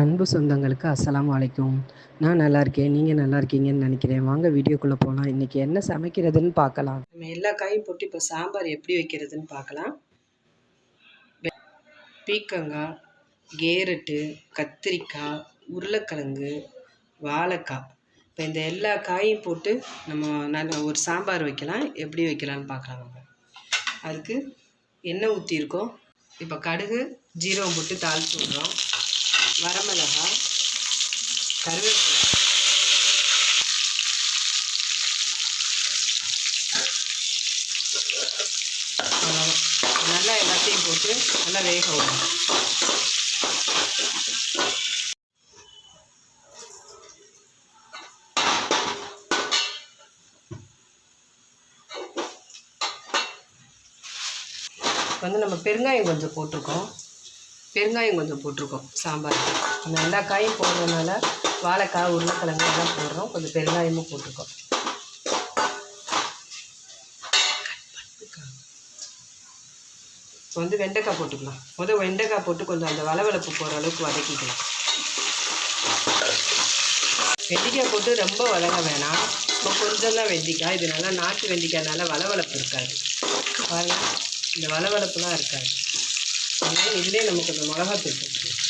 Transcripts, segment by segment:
அன்பு சொந்தங்களுக்கு அஸ்லாம் வலைக்கும் நான் நல்லா இருக்கேன் நீங்கள் நல்லா இருக்கீங்கன்னு நினைக்கிறேன். வாங்க வீடியோக்குள்ளே போகலாம் இன்றைக்கி என்ன சமைக்கிறதுன்னு பார்க்கலாம். நம்ம எல்லா காயும் போட்டு இப்போ சாம்பார் எப்படி வைக்கிறதுன்னு பார்க்கலாம். பீக்கங்காய் கேரட்டு கத்திரிக்காய் உருளைக்கிழங்கு வாழைக்காய். இப்போ இந்த எல்லா காயும் போட்டு நம்ம நல்ல ஒரு சாம்பார் வைக்கலாம். எப்படி வைக்கலாம்னு பார்க்கலாம் நம்ம அதுக்கு எண்ணெய் ஊற்றிருக்கோம் இப்போ கடுகு ஜீரகம் போட்டு தாளிச்சு விட்றோம். வரமிளகா கருவேப்பிலை நல்லா எல்லாத்தையும் போட்டு நல்லா வேக விடணும். வந்து நம்ம பெருங்காயம் கொஞ்சம் போட்டிருக்கோம். பெருங்காயம் கொஞ்சம் போட்டிருக்கோம் சாம்பார். இந்த எல்லா காயும் போடுறதுனால வாழைக்காய் உருளைக்கிழங்கு எல்லாம் போடுறோம். கொஞ்சம் பெருங்காயமும் போட்டிருக்கோம். இப்போ வந்து வெண்டைக்காய் போட்டுக்கலாம். முதல் வெண்டைக்காய் போட்டு கொஞ்சம் அந்த வளவளப்பு போகிற அளவுக்கு வதக்கிக்கலாம். வெண்டைக்காய் போட்டு ரொம்ப வதங்க வேணாம். இப்போ கொஞ்சம் தான் வெண்டைக்காய். இது நல்லா நாட்டு வெண்டிக்காய்னால வளவளப்பு இருக்காது. பாருங்க இந்த வளவளப்புலாம் இருக்காது. அதனால இதிலே நமக்கு கொஞ்சம் மிளகாத்தூள் போட்டுக்கலாம்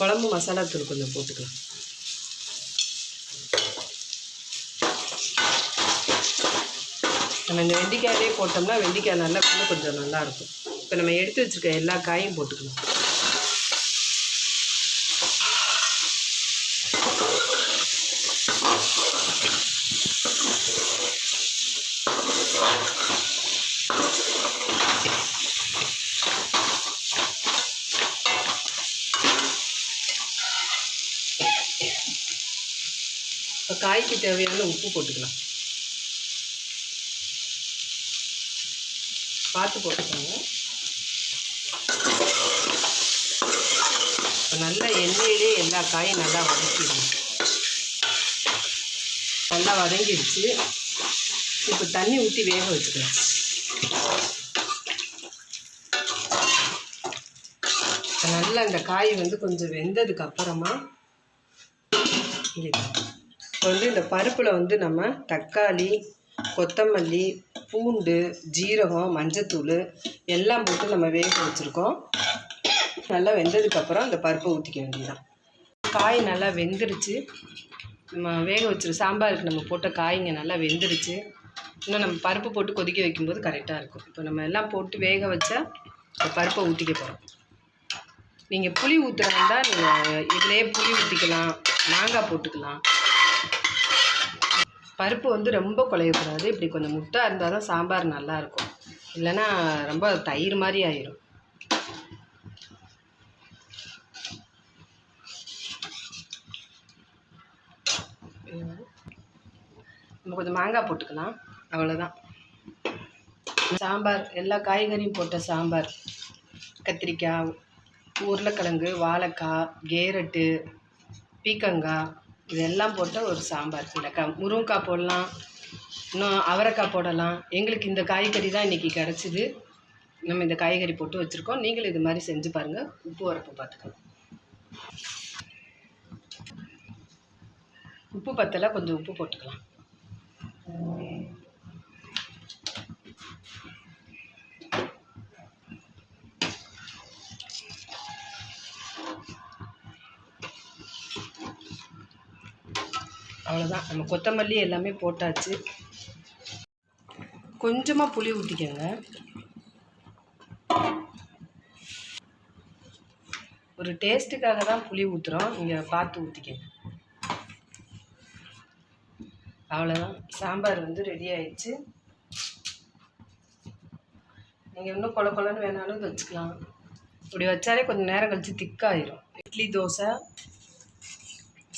குழம்பு மசாலா தூள் கொஞ்சம் போட்டுக்கலாம். நம்ம இந்த வெண்டைக்காயிலே போட்டோம்னா வெண்டைக்காய் நல்லா இன்னும் கொஞ்சம் நல்லாயிருக்கும் இப்போ நம்ம எடுத்து வச்சிருக்க எல்லா காயும் போட்டுக்கலாம். காய்க்கு தேவையான உப்பு போட்டுக்கலாம். பார்த்து போட்டுக்கோங்க. நல்லா எண்ணெயிலே எல்லா காயும் நல்லா வதக்கிடணும். நல்லா வதங்கிடுச்சு. இப்போ தண்ணி ஊற்றி வேக வச்சுக்கலாம். நல்லா இந்த காய் வந்து கொஞ்சம் வெந்ததுக்கு அப்புறமா இப்போ வந்து இந்த பருப்பில் வந்து நம்ம தக்காளி கொத்தமல்லி பூண்டு ஜீரகம் மஞ்சத்தூள் எல்லாம் போட்டு நம்ம வேக வச்சுருக்கோம். நல்லா வெந்ததுக்கப்புறம் அந்த பருப்பை ஊற்றிக்க வேண்டியதுதான். காய் நல்லா வெந்துருச்சு. நம்ம வேக வச்சுரு சாம்பாருக்கு நம்ம போட்ட காய்ங்க நல்லா வெந்துருச்சு. இன்னும் நம்ம பருப்பு போட்டு கொதிக்க வைக்கும்போது கரெக்டாக இருக்கும். இப்போ நம்ம எல்லாம் போட்டு வேக வச்சா இந்த பருப்பை ஊற்றிக்க போகிறோம் நீங்கள் புளி ஊற்றுறதா நீங்கள் இதிலே புளி ஊற்றிக்கலாம் மாங்காய் போட்டுக்கலாம். பருப்பு வந்து ரொம்ப குழையக்கூடாது இப்படி கொஞ்சம் முட்டாக இருந்தால் தான் சாம்பார் நல்லாயிருக்கும். இல்லைன்னா ரொம்ப தயிர் மாதிரி ஆயிரும். நம்ம கொஞ்சம் மாங்காய் போட்டுக்கலாம். அவ்வளோதான். சாம்பார் எல்லா காய்கறியும் போட்ட சாம்பார். கத்திரிக்காய் உருளைக்கிழங்கு வாழைக்காய் கேரட்டு பீக்கங்காய் இதெல்லாம் போட்ட ஒரு சாம்பார் இல்லைக்கா முருங்கைக்காய் போடலாம். இன்னும் அவரைக்காய் போடலாம். எங்களுக்கு இந்த காய்கறி தான் இன்றைக்கி கிடச்சிது. நம்ம இந்த காய்கறி போட்டு வச்சுருக்கோம். நீங்களும் இது மாதிரி செஞ்சு பாருங்கள் உப்பு உரப்பு பார்த்துக்கலாம். உப்பு பத்தலை கொஞ்சம் உப்பு போட்டுக்கலாம். அவ்வளோதான் நம்ம கொத்தமல்லி எல்லாமே போட்டாச்சு. கொஞ்சமாக புளி ஊற்றிக்கோங்க ஒரு டேஸ்ட்டுக்காக தான் புளி ஊற்றுறோம் நீங்கள் பார்த்து ஊற்றிக்கங்க அவ்வளோதான் சாம்பார் வந்து ரெடி ஆயிடுச்சு. நீங்கள் இன்னும் கொல கொலன்னு வேணாலும் வச்சுக்கலாம். இப்படி வச்சாலே கொஞ்சம் நேரம் கழித்து திக்காயிரும் இட்லி தோசை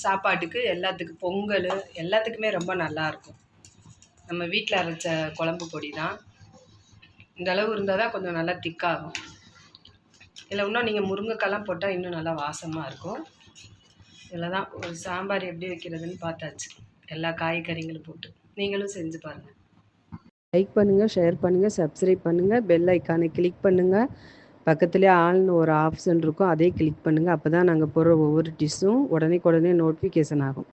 சாப்பாட்டுக்கு எல்லாத்துக்கும் பொங்கல் எல்லாத்துக்குமே ரொம்ப நல்லாயிருக்கும் நம்ம வீட்டில் அரைச்ச குழம்பு பொடி தான் இந்த அளவு இருந்தால் தான் கொஞ்சம் நல்லா திக்காகும். இதில் இன்னும் நீங்கள் முருங்கைக்காலாம் போட்டால் இன்னும் நல்லா வாசமாக இருக்கும் இதில் தான் ஒரு சாம்பார் எப்படி வைக்கிறதுன்னு பார்த்தாச்சு. எல்லா காய்கறிகளும் போட்டு. நீங்களும் செஞ்சு பாருங்கள் லைக் பண்ணுங்கள் ஷேர் பண்ணுங்கள் சப்ஸ்கிரைப் பண்ணுங்கள் பெல் ஐக்கானை கிளிக் பண்ணுங்கள் பக்கத்துலேயே ஆள்னு ஒரு ஆப்ஷன் இருக்கும் அதே கிளிக் பண்ணுங்கள் அப்போ தான் நாங்கள் போடுற ஒவ்வொரு டிஷ்ஷும் உடனே உடனே நோட்டிஃபிகேஷன் ஆகும்.